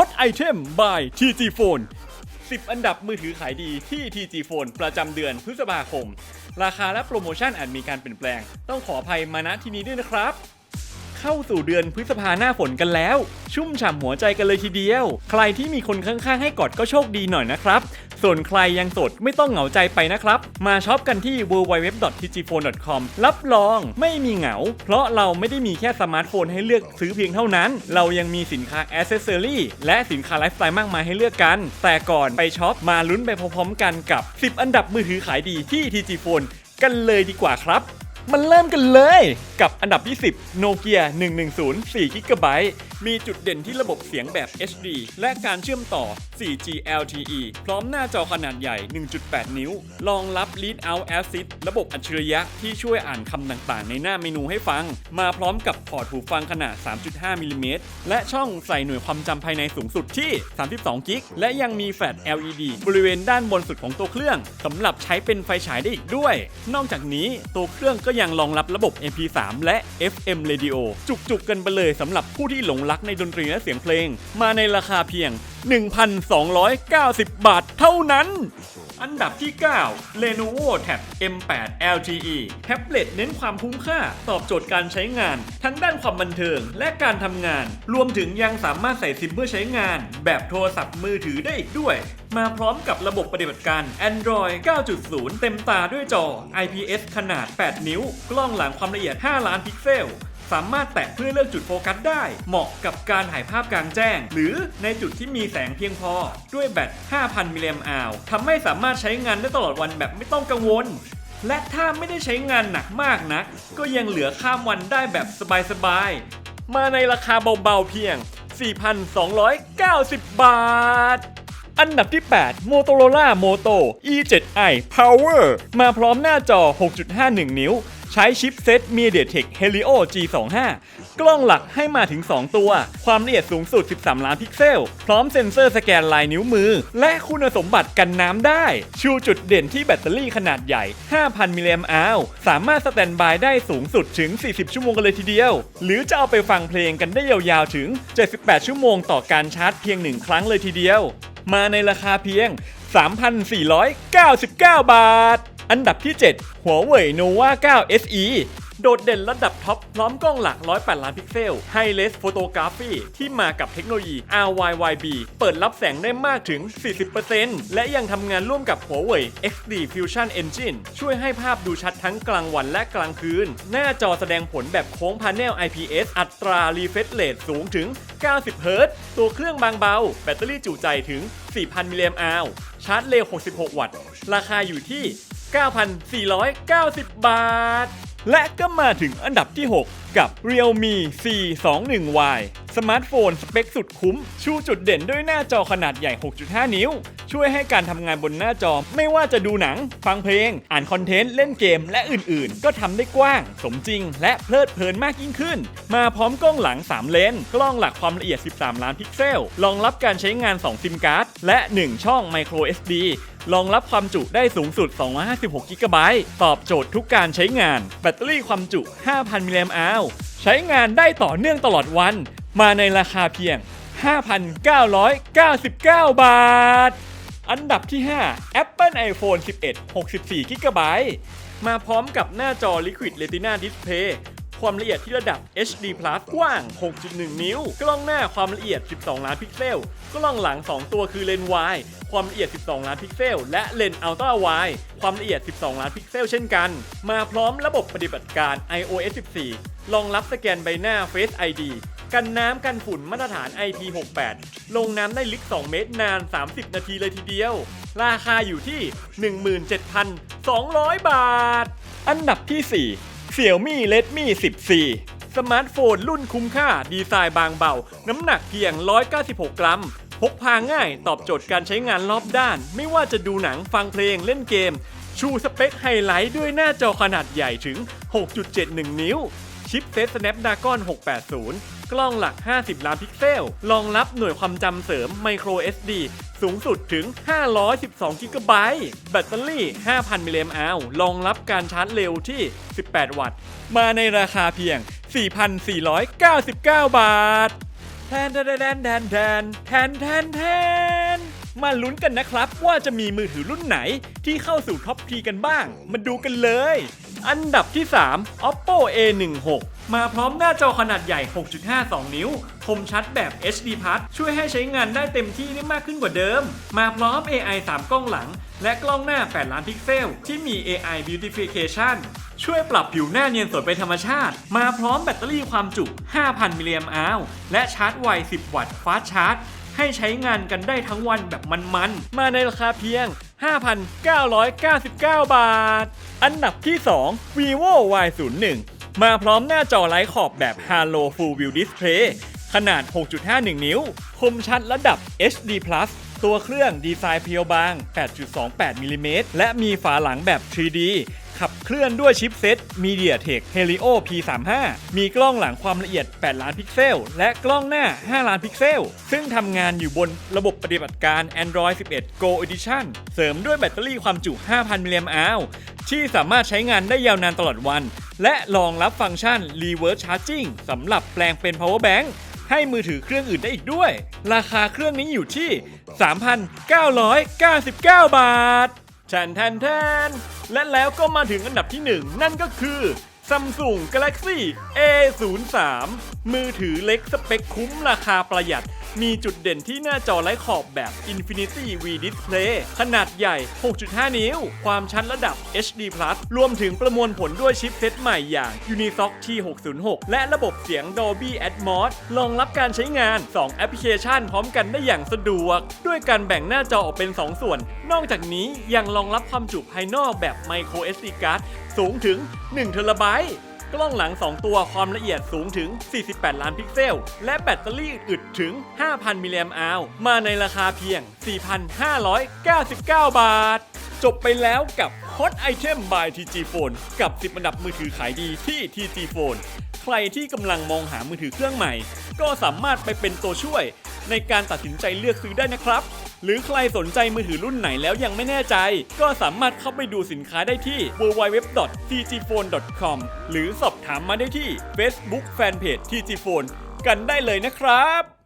Hot Item by TG Phone 10 อันดับมือถือขายดีที่ TG Phone ประจำเดือนพฤษภาคม ราคาและโปรโมชั่นอาจมีการเปลี่ยนแปลง ต้องขออภัยมาณที่นี้ด้วยนะครับ เข้าสู่เดือนพฤษภาหน้าฝนกันแล้ว ชุ่มฉ่ำหัวใจกันเลยทีเดียว ใครที่มีคนข้างๆให้กอดก็โชคดีหน่อยนะครับ ส่วนใครยังโสดไม่ต้องเหงาใจไปนะครับ มาช็อปกันที่ www.tgphone.com รับรองไม่มีเหงา เพราะเราไม่ได้มีแค่สมาร์ทโฟนให้เลือกซื้อเพียงเท่านั้น เรายังมีสินค้าอ c เซสซอรี่และสินค้าไลฟ์สไตล์มากมายให้เลือกกัน แต่ก่อนไปช็อปมาลุ้นไปพร้อมๆกันกับ 10 อันดับมือถือขายดีที่ TG Phone กันเลยดีกว่าครับ มันเริ่มกันเลย กับอันดับที่10 Nokia 110 4 g b มีจุดเด่นที่ระบบเสียงแบบ HD และการเชื่อมต่อ 4G LTE พร้อมหน้าจอขนาดใหญ่ 1.8 นิ้ว รองรับ Read Out Assist ระบบอัจฉริยะที่ช่วยอ่านคำต่างๆ ในหน้าเมนูให้ฟัง มาพร้อมกับพอร์ตหูฟังขนาด 3.5มิลลิเมตรและช่องใส่หน่วยความจำภายในสูงสุดที่ 32 กิก และยังมีแฟลช LED บริเวณด้านบนสุดของตัวเครื่องสำหรับใช้เป็นไฟฉายได้อีกด้วย นอกจากนี้ตัวเครื่องก็ยังรองรับระบบ MP3 และ FM Radio จุกๆกันไปเลยสำหรับผู้ที่หลงรักในดนตรีและเสียงเพลง มาในราคาเพียง 1,290 บาทเท่านั้น อันดับที่ 9 Lenovo Tab M8 LTE แท็บเล็ตเน้นความคุ้มค่า ตอบโจทย์การใช้งาน ทั้งด้านความบันเทิงและการทำงาน รวมถึงยังสามารถใส่ซิมเพื่อใช้งาน แบบโทรศัพท์มือถือได้อีกด้วย มาพร้อมกับระบบปฏิบัติการ Android 9.0 เต็มตาด้วยจอ IPS ขนาด 8 นิ้ว กล้องหลังความละเอียด 5 ล้านพิกเซล สามารถแตะเพื่อเลือกจุดโฟกัสได้ เหมาะกับการถ่ายภาพกลางแจ้ง หรือในจุดที่มีแสงเพียงพอ ด้วยแบต 5,000 มิลลิแอมป์อวทำให้สามารถใช้งานได้ตลอดวันแบบไม่ต้องกังวล และถ้าไม่ได้ใช้งานหนักมากนะ ก็ยังเหลือข้ามวันได้แบบสบายๆ มาในราคาเบาๆเพียง 4,290 บาทอันดับที่ 8 Motorola Moto E7i Power มาพร้อมหน้าจอ 6.51 นิ้ว ใช้ชิปเซ็ต MediaTek Helio G25 กล้องหลักให้มาถึง 2 ตัว ความละเอียดสูงสุด 13 ล้านพิกเซล พร้อมเซ็นเซอร์สแกนลายนิ้วมือ และคุณสมบัติกันน้ำได้ ชูจุดเด่นที่แบตเตอรี่ขนาดใหญ่ 5,000 มิลลิแอมป์อาวสามารถสแตนบายได้สูงสุดถึง 40 ชั่วโมงกันเลยทีเดียว หรือจะเอาไปฟังเพลงกันได้ยาวๆถึง 78 ชั่วโมงต่อการชาร์จเพียงหนึ่งครั้งเลยทีเดียว มาในราคาเพียง 3,499 บาท อันดับที่ 7 หัวเว่ย Nova 9 SE โดดเด่นระดับท็อป พร้อมกล้องหลัก 108 ล้านพิกเซล High Res Photography ที่มากับเทคโนโลยี RYYB เปิดรับแสงได้มากถึง 40%และยังทำงานร่วมกับหัวเว่ย XD Fusion Engine ช่วยให้ภาพดูชัดทั้งกลางวันและกลางคืน หน้าจอแสดงผลแบบโค้งพาเนล IPS อัตรา refresh rate สูงถึง 90เฮิรตซ์ตัวเครื่องบางเบา แบตเตอรี่จุใจถึง 4,000 มิลลิแอมป์ชาร์จเร็ว 66 วัตต์ ราคาอยู่ที่ 9,490 บาท และก็มาถึงอันดับที่ 6 กับ Realme C21Y สมาร์ทโฟนสเปคสุดคุ้ม ชูจุดเด่นด้วยหน้าจอขนาดใหญ่ 6.5 นิ้ว ช่วยให้การทำงานบนหน้าจอ ไม่ว่าจะดูหนัง ฟังเพลง อ่านคอนเทนต์ เล่นเกม และอื่นๆ ก็ทำได้กว้าง สมจริง และเพลิดเพลินมากยิ่งขึ้น มาพร้อมกล้องหลัง 3 เลน กล้องหลักความละเอียด 13 ล้านพิกเซล รองรับการใช้งาน 2 ซิมการ์ด และ 1 ช่อง micro SD รองรับความจุได้สูงสุด 256 กิกะไบต์ ตอบโจทย์ทุกการใช้งาน แบตเตอรี่ความจุ 5,000 มิลลิแอมป์อาวใช้งานได้ต่อเนื่องตลอดวัน มาในราคาเพียง 5,999 บาท อันดับที่ 5 Apple iPhone 11 64 g b มาพร้อมกับหน้าจอ Liquid Retina Display ความละเอียดที่ระดับ HD Plus กว้าง 6.1 นิ้ว กล้องหน้าความละเอียด 12 ล้านพิกเซล กล้องหลัง 2 ตัวคือเลนส์ wide ความละเอียด 12 ล้านพิกเซล และเลนส์ Ultra Wide ความละเอียด 12 ล้านพิกเซลเช่นกัน มาพร้อมระบบปฏิบัติการ iOS 14 รองรับสแกนใบหน้า Face ID กันน้ำกันฝุ่นมาตรฐาน IP68 ลงน้ำได้ลึก 2 เมตรนาน 30 นาทีเลยทีเดียว ราคาอยู่ที่ 17,200 บาท อันดับที่ 4 Xiaomi Redmi 10C สมาร์ทโฟนรุ่นคุ้มค่าดีไซน์บางเบา น้ำหนักเพียง 196 กรัม พกพาง่ายตอบโจทย์การใช้งานรอบด้าน ไม่ว่าจะดูหนังฟังเพลงเล่นเกม ชูสเปคไฮไลท์ด้วยหน้าจอขนาดใหญ่ถึง 6.71 นิ้ว ชิปเซต Snapdragon 680 กล้องหลัก 50 ล้านพิกเซล รองรับหน่วยความจำเสริม Micro SD สูงสุดถึง 512กิกะไบต์แบตเตอรี่ 5,000 มิลลิแอมป์รองรับการชาร์จเร็วที่ 18 วัตต์ มาในราคาเพียง 4,499 บาท แทนแทนแทนแทนแทนแทนแทนแทนมาลุ้นกันนะครับว่าจะมีมือถือรุ่นไหนที่เข้าสู่ท็อปทีกันบ้าง มาดูกันเลย อันดับที่ 3 oppo a16 มาพร้อมหน้าจอขนาดใหญ่ 6.52 นิ้ว คมชัดแบบ HD Plus ช่วยให้ใช้งานได้เต็มที่ได้มากขึ้นกว่าเดิม มาพร้อม AI 3 กล้องหลัง และกล้องหน้า 8 ล้านพิกเซล ที่มี AI Beautification ช่วยปรับผิวหน้าเนียนสดเป็นธรรมชาติ มาพร้อมแบตเตอรี่ความจุ 5,000 มิลลิแอมป์อาและชาร์จไว 10 วัตต์ฟาสชาร์จให้ใช้งานกันได้ทั้งวันแบบมันๆ มาในราคาเพียง 5,999 บาท อันดับที่ 2 vivo y01 มาพร้อมหน้าจอไร้ขอบแบบ Halo Full View Display ขนาด 6.51 นิ้ว คมชัดระดับ HD+ ตัวเครื่องดีไซน์เพียวบาง 8.28มิลลิเมตรและมีฝาหลังแบบ 3D ขับเคลื่อนด้วยชิปเซ็ต MediaTek Helio P35 มีกล้องหลังความละเอียด 8 ล้านพิกเซล และกล้องหน้า 5 ล้านพิกเซล ซึ่งทำงานอยู่บนระบบปฏิบัติการ Android 11 Go Edition เสริมด้วยแบตเตอรี่ความจุ 5,000 มิลลิแอมป์อาวที่สามารถใช้งานได้ยาวนานตลอดวัน และรองรับฟังก์ชัน Reverse Charging สำหรับแปลงเป็น Power Bank ให้มือถือเครื่องอื่นได้อีกด้วย ราคาเครื่องนี้อยู่ที่ 3,999 บาท แทนแทนแทนและแล้วก็มาถึงอันดับที่ 1 นั่นก็คือ Samsung Galaxy A03 มือถือเล็กสเปคคุ้มราคาประหยัด มีจุดเด่นที่หน้าจอไร้ขอบแบบ Infinity V Display ขนาดใหญ่ 6.5 นิ้ว ความชัดระดับ HD+ รวมถึงประมวลผลด้วยชิปเซตใหม่อย่าง Unisoc T606 และระบบเสียง Dolby Atmos รองรับการใช้งาน 2 แอปพลิเคชันพร้อมกันได้อย่างสะดวก ด้วยการแบ่งหน้าจอออกเป็น 2 ส่วน นอกจากนี้ยังรองรับความจุภายนอกแบบ Micro SD card สูงถึง1 t b กล้องหลัง 2 ตัวความละเอียดสูงถึง 48 ล้านพิกเซล และแบตเตอรี่อึดถึง 5,000 มิลลิแอมป์อาวมาในราคาเพียง 4,599 บาท จบไปแล้วกับ Hot Item by TG Phone กับ 10อันดับมือถือขายดีที่ TG Phone ใครที่กำลังมองหามือถือเครื่องใหม่ ก็สามารถไปเป็นตัวช่วย ในการตัดสินใจเลือกซื้อได้นะครับ หรือใครสนใจมือถือรุ่นไหนแล้วยังไม่แน่ใจ ก็สามารถเข้าไปดูสินค้าได้ที่ www.tgphone.com หรือสอบถามมาได้ที่ Facebook Fanpage TG Phone กันได้เลยนะครับ